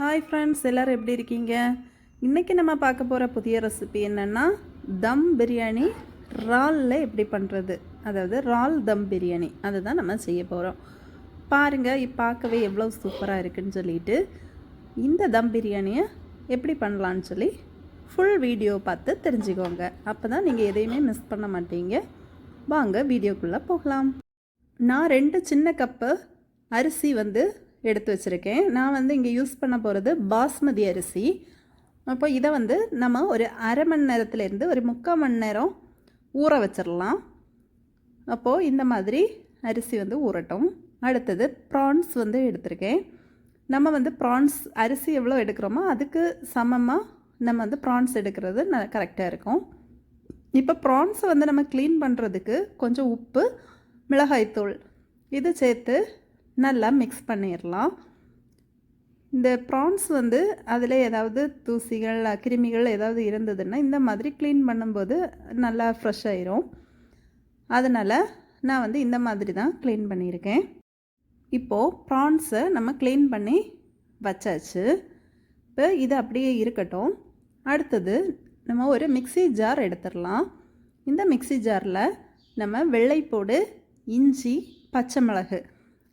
Hi friends எல்லோரும் எப்படி இருக்கீங்க? இன்றைக்கி நம்ம பார்க்க போகிற புதிய ரெசிபி என்னென்னா தம் பிரியாணி இறாலில் எப்படி பண்ணுறது அதாவது இறால் தம் பிரியாணி. அதுதான் நம்ம செய்ய போகிறோம் பாருங்கள் பார்க்கவே எவ்வளோ சூப்பராக இருக்குன்னு சொல்லிட்டு இந்த தம் பிரியாணியை எப்படி பண்ணலான்னு சொல்லி ஃபுல் வீடியோ பார்த்து தெரிஞ்சுக்கோங்க. அப்போ தான் நீங்கள் எதையுமே மிஸ் பண்ண மாட்டீங்க. வாங்க வீடியோக்குள்ளே போகலாம். நான் ரெண்டு சின்ன கப்பு அரிசி வந்து எடுத்து வச்சுருக்கேன். நான் வந்து இங்கே யூஸ் பண்ண போகிறது பாஸ்மதி அரிசி. அப்போ இதை வந்து நம்ம ஒரு அரை மணி நேரத்துலேருந்து ஒரு முக்கால் மணி நேரம் ஊற வச்சிடலாம் அப்போது இந்த மாதிரி அரிசி வந்து ஊறட்டும். அடுத்தது ப்ரான்ஸ் வந்து எடுத்திருக்கேன். நம்ம வந்து ப்ரான்ஸ் அரிசி எவ்வளோ எடுக்கிறோமோ அதுக்கு சமமாக நம்ம வந்து ப்ரான்ஸ் எடுக்கிறது ந கரெக்டாக இருக்கும். இப்போ ப்ரான்ஸை வந்து நம்ம க்ளீன் பண்ணுறதுக்கு கொஞ்சம் உப்பு மிளகாய்த்தூள் இது சேர்த்து நல்லா மிக்ஸ் பண்ணிடலாம் இந்த ப்ரான்ஸ் வந்து அதில் ஏதாவது தூசிகள் கிருமிகள் ஏதாவது இருந்ததுன்னா இந்த மாதிரி க்ளீன் பண்ணும்போது நல்லா ஃப்ரெஷ் ஆயிரும். அதனால் நான் வந்து இந்த மாதிரி தான் க்ளீன் பண்ணியிருக்கேன் இப்போது ப்ரான்ஸை நம்ம க்ளீன் பண்ணி வச்சாச்சு. இப்போ இது அப்படியே இருக்கட்டும். அடுத்தது நம்ம ஒரு மிக்ஸி ஜார் எடுத்துடலாம் இந்த மிக்ஸி ஜாரில் நம்ம வெள்ளைப்பூடு இஞ்சி பச்சை மிளகு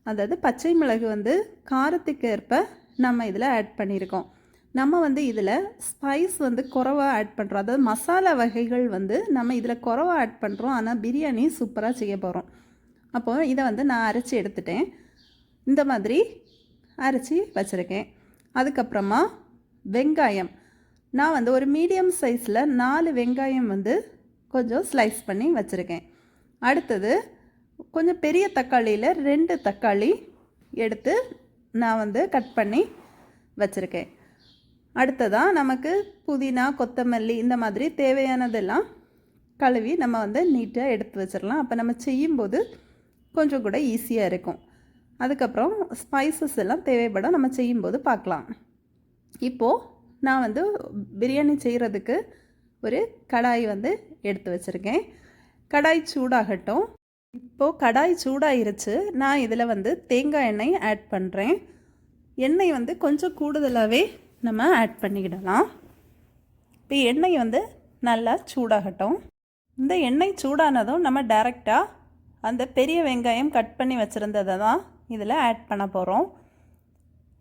அதாவது பச்சை மிளகு வந்து காரத்துக்கு ஏற்ப நம்ம இதில் ஆட் பண்ணியிருக்கோம். நம்ம வந்து இதில் ஸ்பைஸ் வந்து குறவாக ஆட் பண்ணுறோம் அதாவது மசாலா வகைகள் வந்து நம்ம இதில் குறவாக ஆட் பண்ணுறோம் ஆனால் பிரியாணி சூப்பராக செய்ய போகிறோம் அப்போது இதை வந்து நான் அரைச்சி எடுத்துட்டேன். இந்த மாதிரி அரைச்சி வச்சுருக்கேன். அதுக்கப்புறமா வெங்காயம். நான் வந்து ஒரு மீடியம் சைஸில் நாலு வெங்காயம் வந்து கொஞ்சம் ஸ்லைஸ் பண்ணி வச்சுருக்கேன். அடுத்தது கொஞ்சம் பெரிய தக்காளியில் ரெண்டு தக்காளி எடுத்து நான் வந்து கட் பண்ணி வச்சுருக்கேன். அடுத்ததாக நமக்கு புதினா கொத்தமல்லி இந்த மாதிரி தேவையானதெல்லாம் கழுவி நம்ம வந்து நீட்டாக எடுத்து வச்சிடலாம் அப்போ நம்ம செய்யும்போது கொஞ்சம் கூட ஈஸியாக இருக்கும். அதுக்கப்புறம் ஸ்பைசஸ் எல்லாம் தேவைப்படும் நம்ம செய்யும்போது பார்க்கலாம் இப்போது நான் வந்து பிரியாணி செய்கிறதுக்கு ஒரு கடாய் வந்து எடுத்து வச்சுருக்கேன். கடாய் சூடாகட்டும். இப்போது கடாய் சூடாயிருச்சு. நான் இதில் வந்து தேங்காய் எண்ணெய் ஆட் பண்ணுறேன் எண்ணெய் வந்து கொஞ்சம் கூடுதலாகவே நம்ம ஆட் பண்ணிக்கிடலாம். இப்போ எண்ணெய் வந்து நல்லா சூடாகட்டும். இந்த எண்ணெய் சூடானதும் நம்ம டைரெக்டாக அந்த பெரிய வெங்காயம் கட் பண்ணி வச்சுருந்ததை தான் இதில் ஆட் பண்ண போகிறோம்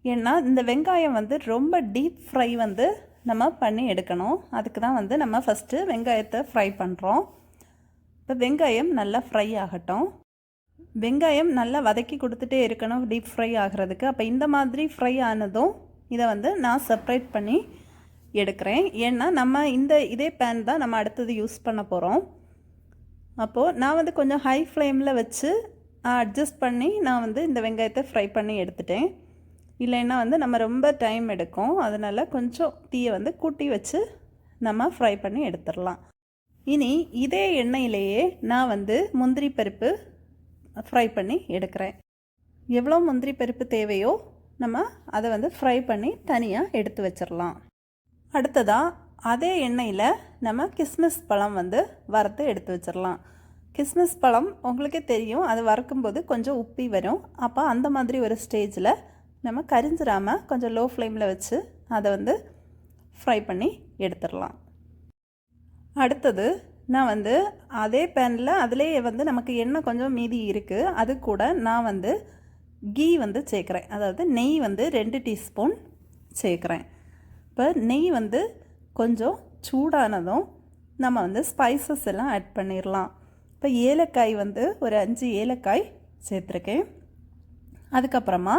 ஏன்னா இந்த வெங்காயம் வந்து ரொம்ப டீப் ஃப்ரை வந்து நம்ம பண்ணி எடுக்கணும். அதுக்கு தான் வந்து நம்ம ஃபஸ்ட்டு வெங்காயத்தை ஃப்ரை பண்ணுறோம் இப்போ வெங்காயம் நல்லா ஃப்ரை ஆகட்டும். வெங்காயம் நல்லா வதக்கி கொடுத்துட்டே இருக்கணும் டீப் ஃப்ரை ஆகிறதுக்கு. அப்போ இந்த மாதிரி ஃப்ரை ஆனதும் இதை வந்து நான் செப்ரேட் பண்ணி எடுக்கிறேன். ஏன்னா நம்ம இந்த இதே பேன் தான் நம்ம அடுத்தது யூஸ் பண்ண போகிறோம் அப்போது நான் வந்து கொஞ்சம் ஹை ஃப்ளேமில் வச்சு அட்ஜஸ்ட் பண்ணி நான் வந்து இந்த வெங்காயத்தை ஃப்ரை பண்ணி எடுத்துட்டேன். இல்லைன்னா வந்து நம்ம ரொம்ப டைம் எடுக்கும். அதனால் கொஞ்சம் தீயை வந்து கூட்டி வச்சு நம்ம ஃப்ரை பண்ணி எடுத்துடலாம். இனி இதே எண்ணெயிலேயே நான் வந்து முந்திரி பருப்பு ஃப்ரை பண்ணி எடுக்கிறேன். எவ்வளோ முந்திரி பருப்பு தேவையோ நம்ம அதை வந்து ஃப்ரை பண்ணி தனியாக எடுத்து வச்சிடலாம் அடுத்ததாக அதே எண்ணெயில் நம்ம கிஸ்மிஸ் பழம் வந்து வறுத்து எடுத்து வச்சிடலாம் கிஸ்மிஸ் பழம் உங்களுக்கே தெரியும் அது வறுக்கும்போது கொஞ்சம் உப்பி வரும். அப்போ அந்த மாதிரி ஒரு ஸ்டேஜில் நம்ம கரிஞ்சிடாமல் கொஞ்சம் லோ ஃப்ளேமில் வச்சு அதை வந்து ஃப்ரை பண்ணி எடுத்துடலாம் அடுத்தது நான் வந்து அதே பேனில் அதிலே வந்து நமக்கு எண்ணெய் கொஞ்சம் மீதி இருக்குது அது கூட நான் வந்து கீ வந்து சேர்க்குறேன். அதாவது நெய் வந்து ரெண்டு டீஸ்பூன் சேர்க்குறேன். இப்போ நெய் வந்து கொஞ்சம் சூடானதும் நம்ம வந்து ஸ்பைசஸ் எல்லாம் ஆட் பண்ணிடலாம் இப்போ ஏலக்காய் வந்து ஒரு அஞ்சு ஏலக்காய் சேர்த்துருக்கேன். அதுக்கப்புறமா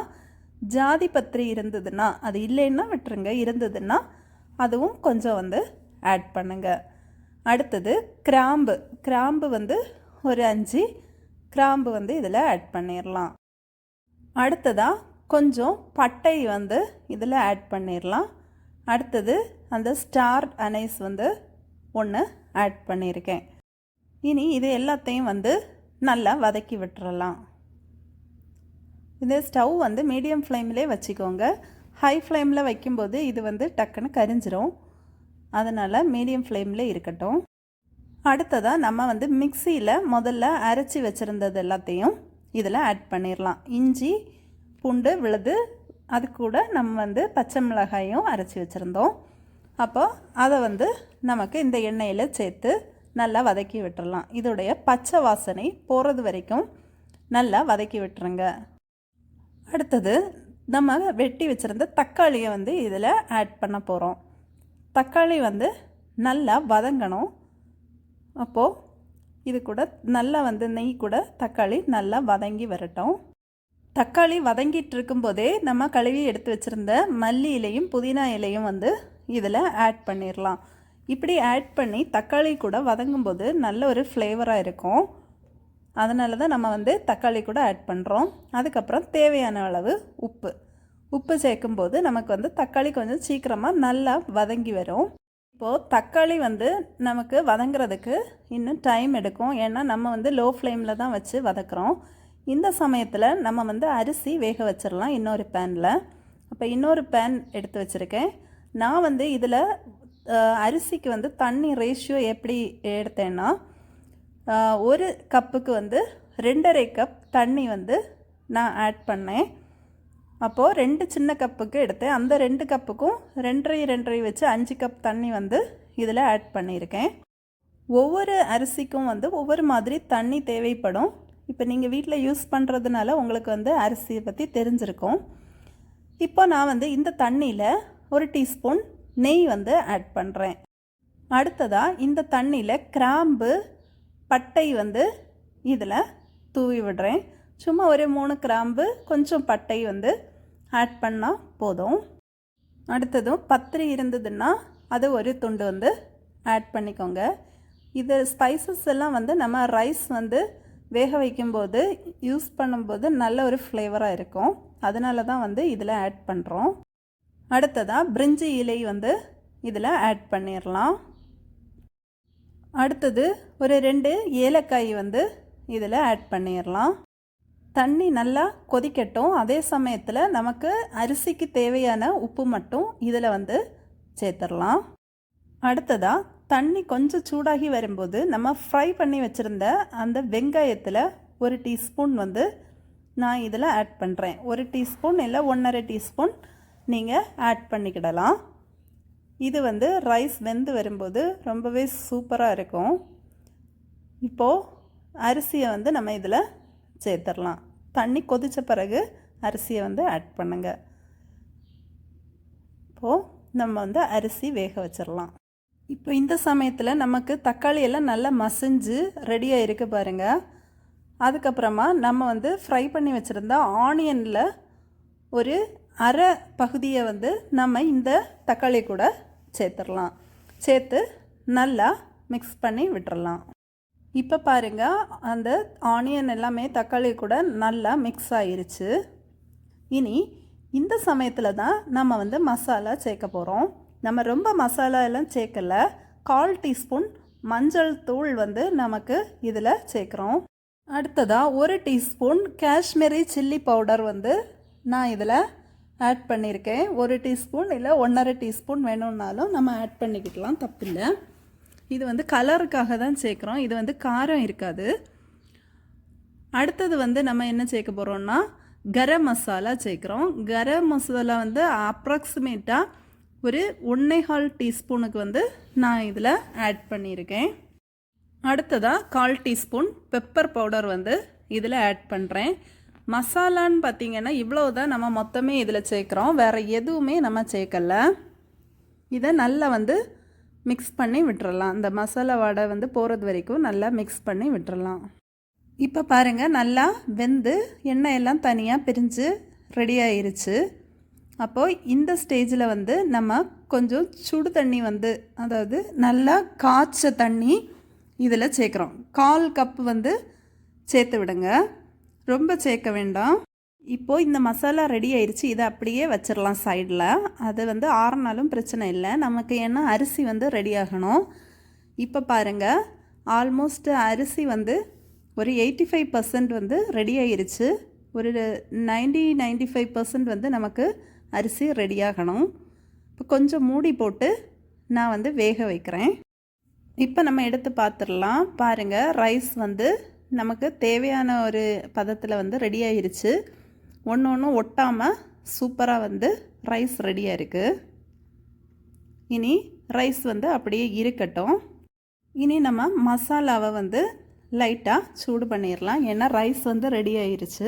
ஜாதி பத்திரி இருந்ததுன்னா அது இல்லைன்னா விட்டுருங்க. இருந்ததுன்னா அதுவும் கொஞ்சம் வந்து ஆட் பண்ணுங்கள் அடுத்தது கிராம்பு. கிராம்பு வந்து ஒரு அஞ்சு. கிராம்பு வந்து இதில் ஆட் பண்ணிடலாம் அடுத்ததாக கொஞ்சம் பட்டை வந்து இதில் ஆட் பண்ணிடலாம் அடுத்தது அந்த ஸ்டார் அனைஸ் வந்து ஒன்று ஆட் பண்ணியிருக்கேன் இனி இது எல்லாத்தையும் வந்து நல்லா வதக்கி விட்டுறலாம் இது ஸ்டவ் வந்து மீடியம் ஃப்ளேம்லேயே வச்சுக்கோங்க. ஹை ஃப்ளேமில் வைக்கும்போது இது வந்து டக்குன்னு கரிஞ்சிரும். அதனால் மீடியம் ஃப்ளேமில் இருக்கட்டும். அடுத்ததாக நம்ம வந்து மிக்சியில் முதல்ல அரைச்சி வச்சுருந்தது எல்லாத்தையும் இதில் ஆட் பண்ணிடலாம் இஞ்சி பூண்டு விழுது அது கூட நம்ம வந்து பச்சை மிளகாயும் அரைச்சி வச்சுருந்தோம். அப்போ அதை வந்து நமக்கு இந்த எண்ணெயில் சேர்த்து நல்லா வதக்கி விட்டுறலாம் இதோடைய பச்சை வாசனை போகிறது வரைக்கும் நல்லா வதக்கி விட்டுருங்க. அடுத்தது நம்ம வெட்டி வச்சுருந்த தக்காளியை வந்து இதில் ஆட் பண்ண போகிறோம் தக்காளி வந்து நல்லா வதங்கணும். அப்போது இது கூட நல்லா வந்து நெய் கூட தக்காளி நல்லா வதங்கி வரட்டும். தக்காளி வதங்கிட்டு இருக்கும்போதே நம்ம கழுவி எடுத்து வச்சுருந்த மல்லி இலையும் புதினா இலையும் வந்து இதில் ஆட் பண்ணிடலாம் இப்படி ஆட் பண்ணி தக்காளி கூட வதங்கும்போது நல்ல ஒரு ஃப்ளேவராக இருக்கும். அதனால தான் நம்ம வந்து தக்காளி கூட ஆட் பண்ணுறோம் அதுக்கப்புறம் தேவையான அளவு உப்பு. உப்பு சேர்க்கும்போது நமக்கு வந்து தக்காளி கொஞ்சம் சீக்கிரமாக நல்லா வதங்கி வரும். இப்போது தக்காளி வந்து நமக்கு வதங்குறதுக்கு இன்னும் டைம் எடுக்கும். ஏன்னா நம்ம வந்து லோ ஃப்ளேமில் தான் வச்சு வதக்குறோம். இந்த சமயத்தில் நம்ம வந்து அரிசி வேக வச்சிடலாம் இன்னொரு பேனில் அப்போ இன்னொரு பேன் எடுத்து வச்சுருக்கேன். நான் வந்து இதில் அரிசிக்கு வந்து தண்ணி ரேஷியோ எப்படி எடுத்தேன்னா ஒரு கப்புக்கு வந்து ரெண்டரை கப் தண்ணி வந்து நான் ஆட் பண்ணேன். அப்போது ரெண்டு சின்ன கப்புக்கு எடுத்தேன் அந்த ரெண்டு கப்புக்கும் ரெண்டரை ரெண்டரை வச்சு அஞ்சு கப் தண்ணி வந்து இதில் ஆட் பண்ணியிருக்கேன். ஒவ்வொரு அரிசிக்கும் வந்து ஒவ்வொரு மாதிரி தண்ணி தேவைப்படும். இப்போ நீங்கள் வீட்டில் யூஸ் பண்ணுறதுனால உங்களுக்கு வந்து அரிசியை பற்றி தெரிஞ்சிருக்கும். இப்போ நான் வந்து இந்த தண்ணியில் ஒரு டீஸ்பூன் நெய் வந்து ஆட் பண்ணுறேன். அடுத்ததாக இந்த தண்ணியில் கிராம்பு பட்டை வந்து இதில் தூவி விடுறேன். சும்மா ஒரு மூணு கிராம்பு கொஞ்சம் பட்டை வந்து ஆட் பண்ணால் போதும். அடுத்ததும் பத்திரி இருந்ததுன்னா அது ஒரு துண்டு வந்து ஆட் பண்ணிக்கோங்க. இது ஸ்பைசஸ் எல்லாம் வந்து நம்ம ரைஸ் வந்து வேக வைக்கும்போது யூஸ் பண்ணும்போது நல்ல ஒரு ஃப்ளேவராக இருக்கும். அதனால தான் வந்து இதில் ஆட் பண்ணுறோம் அடுத்ததாக பிரிஞ்சி இலை வந்து இதில் ஆட் பண்ணிடலாம் அடுத்தது ஒரு ரெண்டு ஏலக்காய் வந்து இதில் ஆட் பண்ணிடலாம் தண்ணி நல்லா கொதிக்கட்டும். அதே சமயத்தில் நமக்கு அரிசிக்கு தேவையான உப்பு மட்டும் இதில் வந்து சேர்த்துடலாம். அடுத்ததாக தண்ணி கொஞ்சம் சூடாகி வரும்போது நம்ம ஃப்ரை பண்ணி வச்சுருந்த அந்த வெங்காயத்தில் ஒரு டீஸ்பூன் வந்து நான் இதில் ஆட் பண்ணுறேன் ஒரு டீஸ்பூன் இல்லை ஒன்றரை டீஸ்பூன் நீங்கள் ஆட் பண்ணிக்கிடலாம். இது வந்து ரைஸ் வெந்து வரும்போது ரொம்பவே சூப்பராக இருக்கும். இப்போது அரிசியை வந்து நம்ம இதில் சேர்த்துடலாம். தண்ணி கொதித்த பிறகு அரிசியை வந்து ஆட் பண்ணுங்க. இப்போது நம்ம வந்து அரிசி வேக வச்சிடலாம் இப்போ இந்த சமயத்தில் நமக்கு தக்காளி எல்லாம் நல்லா மசிஞ்சு ரெடியாக இருக்கு பாருங்கள் அதுக்கப்புறமா நம்ம வந்து ஃப்ரை பண்ணி வச்சுருந்த ஆனியனில் ஒரு அரை பகுதியை வந்து நம்ம இந்த தக்காளி கூட சேர்த்துடலாம் சேர்த்து நல்லா மிக்ஸ் பண்ணி விட்டுறலாம் இப்போ பாருங்கள் அந்த ஆனியன் எல்லாமே தக்காளி கூட நல்லா மிக்ஸ் ஆயிருச்சு. இனி இந்த சமயத்தில் தான் நம்ம வந்து மசாலா சேர்க்க போகிறோம் நம்ம ரொம்ப மசாலா எல்லாம் சேர்க்கல. கால் டீஸ்பூன் மஞ்சள் தூள் வந்து நமக்கு இதில் சேர்க்குறோம். அடுத்ததாக ஒரு டீஸ்பூன் காஷ்மீரி சில்லி பவுடர் வந்து நான் இதில் ஆட் பண்ணியிருக்கேன். ஒரு டீஸ்பூன் இல்லை ஒன்றரை டீஸ்பூன் வேணும்னாலும் நம்ம ஆட் பண்ணிக்கிட்டலாம் தப்பில்லை. இது வந்து கலருக்காக தான் சேர்க்குறோம். இது வந்து காரம் இருக்காது. அடுத்தது வந்து நம்ம என்ன சேர்க்க போகிறோம்னா கரம் மசாலா சேர்க்குறோம். கரம் மசாலா வந்து அப்ராக்சிமேட்டாக ஒரு ஒன்றேகால் டீஸ்பூனுக்கு வந்து நான் இதில் ஆட் பண்ணியிருக்கேன். அடுத்ததாக கால் டீஸ்பூன் பெப்பர் பவுடர் வந்து இதில் ஆட் பண்ணுறேன் மசாலான்னு பார்த்தீங்கன்னா இவ்வளோ தான் நம்ம மொத்தமே இதில் சேர்க்குறோம். வேறு எதுவுமே நம்ம சேர்க்கலை. இதை நல்லா வந்து மிக்ஸ் பண்ணி விட்டுறலாம். இந்த மசாலா வடை வந்து போகிறது வரைக்கும் நல்லா மிக்ஸ் பண்ணி விட்டுறலாம். இப்போ பாருங்கள் நல்லா வெந்து எண்ணெய் எல்லாம் தனியாக பிரிஞ்சு ரெடி ஆயிருச்சு. அப்போது இந்த ஸ்டேஜில் வந்து நம்ம கொஞ்சம் சுடு தண்ணி வந்து அதாவது நல்லா காய்ச்ச தண்ணி இதில் சேர்க்குறோம். கால் கப் வந்து சேர்த்து விடுங்க. ரொம்ப சேர்க்க வேண்டாம். இப்போது இந்த மசாலா ரெடி ஆயிடுச்சு இதை அப்படியே வச்சிடலாம் சைடில் அது வந்து ஆறுனாலும் பிரச்சனை இல்லை. நமக்கு ஏன்னா அரிசி வந்து ரெடி ஆகணும். இப்போ பாருங்கள் ஆல்மோஸ்ட் அரிசி வந்து ஒரு எயிட்டி ஃபைவ் பர்சன்ட் வந்து ரெடி ஆயிருச்சு. ஒரு நைன்டி நைன்டி ஃபைவ் பர்சன்ட் வந்து நமக்கு அரிசி ரெடி ஆகணும். இப்போ கொஞ்சம் மூடி போட்டு நான் வந்து வேக வைக்கிறேன். இப்போ நம்ம எடுத்து பார்த்துடலாம் பாருங்கள் ரைஸ் வந்து நமக்கு தேவையான ஒரு பதத்தில் வந்து ரெடி ஆயிருச்சு. ஒன்று ஒன்று ஒட்டாமல் சூப்பராக வந்து ரைஸ் ரெடியாக இருக்குது இனி ரைஸ் வந்து அப்படியே இருக்கட்டும். இனி நம்ம மசாலாவை வந்து லைட்டாக சூடு பண்ணிடலாம் ஏன்னா ரைஸ் வந்து ரெடி ஆயிருச்சு.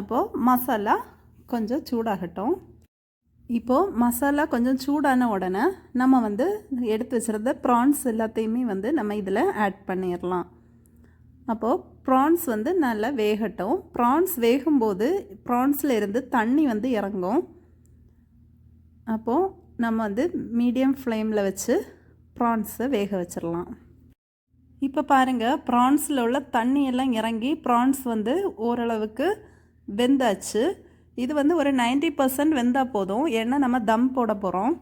அப்போது மசாலா கொஞ்சம் சூடாகட்டும். இப்போது மசாலா கொஞ்சம் சூடான உடனே நம்ம வந்து எடுத்து வச்சுருந்த ப்ரான்ஸ் எல்லாத்தையுமே வந்து நம்ம இதில் ஆட் பண்ணிடலாம் அப்போது ப்ரான்ஸ் வந்து நல்லா வேகட்டும். ப்ரான்ஸ் வேகும்போது ப்ரான்ஸில் இருந்து தண்ணி வந்து இறங்கும். அப்போது நம்ம வந்து மீடியம் ஃப்ளேமில் வச்சு ப்ரான்ஸை வேக வச்சிடலாம். இப்போ பாருங்கள் ப்ரான்ஸில் உள்ள தண்ணி எல்லாம் இறங்கி ப்ரான்ஸ் வந்து ஓரளவுக்கு வெந்தாச்சு. இது வந்து ஒரு 90% பர்சன்ட் வெந்தால் போதும். ஏன்னா நம்ம தம் போட போகிறோம்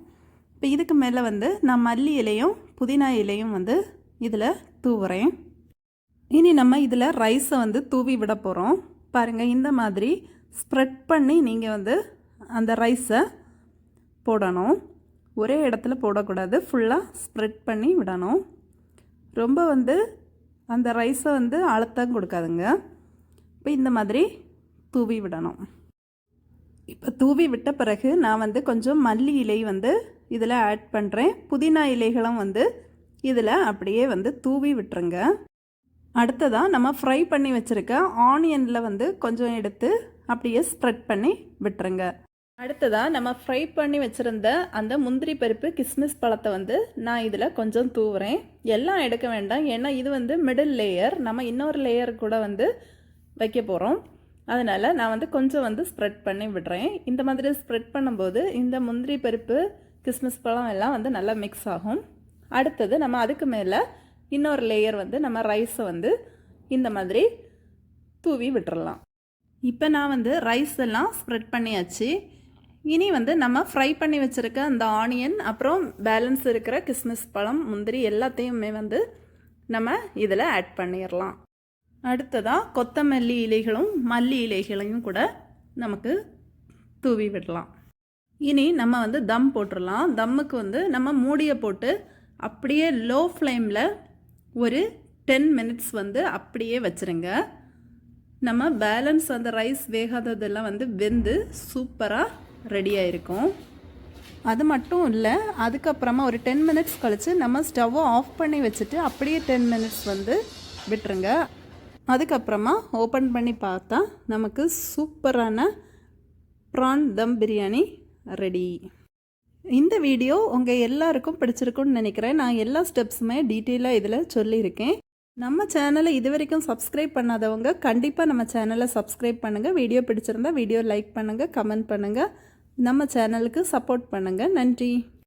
இப்போ இதுக்கு மேலே வந்து நான் மல்லி இலையும் புதினா இலையும் வந்து இதில் தூவுறேன். இனி நம்ம இதில் ரைஸை வந்து தூவி விட போகிறோம் பாருங்கள் இந்த மாதிரி ஸ்ப்ரெட் பண்ணி நீங்கள் வந்து அந்த ரைஸை போடணும். ஒரே இடத்துல போடக்கூடாது ஃபுல்லாக ஸ்ப்ரெட் பண்ணி விடணும். ரொம்ப வந்து அந்த ரைஸை வந்து அழுத்தம் கொடுக்காதுங்க. இப்போ இந்த மாதிரி தூவி விடணும். இப்போ தூவி விட்ட பிறகு நான் வந்து கொஞ்சம் மல்லி இலை வந்து இதில் ஆட் பண்ணுறேன் புதினா இலைகளும் வந்து இதில் அப்படியே வந்து தூவி விட்டுருங்க. அடுத்ததாக நம்ம ஃப்ரை பண்ணி வச்சுருக்க ஆனியனில் வந்து கொஞ்சம் எடுத்து அப்படியே ஸ்ப்ரெட் பண்ணி விட்டுருங்க. அடுத்ததாக நம்ம ஃப்ரை பண்ணி வச்சுருந்த அந்த முந்திரி பருப்பு கிஸ்மிஸ் பழத்தை வந்து நான் இதில் கொஞ்சம் தூவுறேன். எல்லாம் எடுக்க வேண்டாம். ஏன்னா இது வந்து மிடில் லேயர் நம்ம இன்னொரு லேயர் கூட வந்து வைக்க போகிறோம் அதனால் நான் வந்து கொஞ்சம் வந்து ஸ்ப்ரெட் பண்ணி விடுறேன். இந்த மாதிரி ஸ்ப்ரெட் பண்ணும்போது இந்த முந்திரி பருப்பு கிஸ்மிஸ் பழம் எல்லாம் வந்து நல்லா மிக்ஸ் ஆகும். அடுத்தது நம்ம அதுக்கு மேலே இன்னொரு லேயர் வந்து நம்ம ரைஸை வந்து இந்த மாதிரி தூவி விட்டுறலாம். இப்போ நான் வந்து ரைஸ் எல்லாம் ஸ்ப்ரெட் பண்ணியாச்சு. இனி வந்து நம்ம ஃப்ரை பண்ணி வச்சுருக்க அந்த ஆனியன் அப்புறம் பேலன்ஸ் இருக்கிற கிஸ்மிஸ் பழம் முந்திரி எல்லாத்தையுமே வந்து நம்ம இதில் ஆட் பண்ணிடலாம் அடுத்ததாக கொத்தமல்லி இலைகளும் மல்லி இலைகளையும் கூட நமக்கு தூவி விடலாம். இனி நம்ம வந்து தம் போட்டுடலாம் தம்முக்கு வந்து நம்ம மூடியை போட்டு அப்படியே லோ ஃப்ளேமில் ஒரு டென் மினிட்ஸ் வந்து அப்படியே வச்சுருங்க. நம்ம பேலன்ஸ் அந்த ரைஸ் வேகாததெல்லாம் வந்து வெந்து சூப்பராக ரெடியாக இருக்கும் அது மட்டும் இல்லை அதுக்கப்புறமா ஒரு டென் மினிட்ஸ் கழித்து நம்ம ஸ்டவ்வை ஆஃப் பண்ணி வச்சுட்டு அப்படியே டென் மினிட்ஸ் வந்து விட்டுருங்க. அதுக்கப்புறமா ஓப்பன் பண்ணி பார்த்தா நமக்கு சூப்பரான ப்ரான் தம் பிரியாணி ரெடி இந்த வீடியோ உங்கள் எல்லாருக்கும் பிடிச்சிருக்குன்னு நினைக்கிறேன். நான் எல்லா ஸ்டெப்ஸுமே டீட்டெயிலாக இதில் சொல்லியிருக்கேன். நம்ம சேனலை இது வரைக்கும் சப்ஸ்கிரைப் பண்ணாதவங்க கண்டிப்பாக நம்ம சேனலை சப்ஸ்கிரைப் பண்ணுங்கள் வீடியோ பிடிச்சிருந்தா வீடியோ லைக் பண்ணுங்கள் கமெண்ட் பண்ணுங்கள் நம்ம சேனலுக்கு சப்போர்ட் பண்ணுங்கள் நன்றி.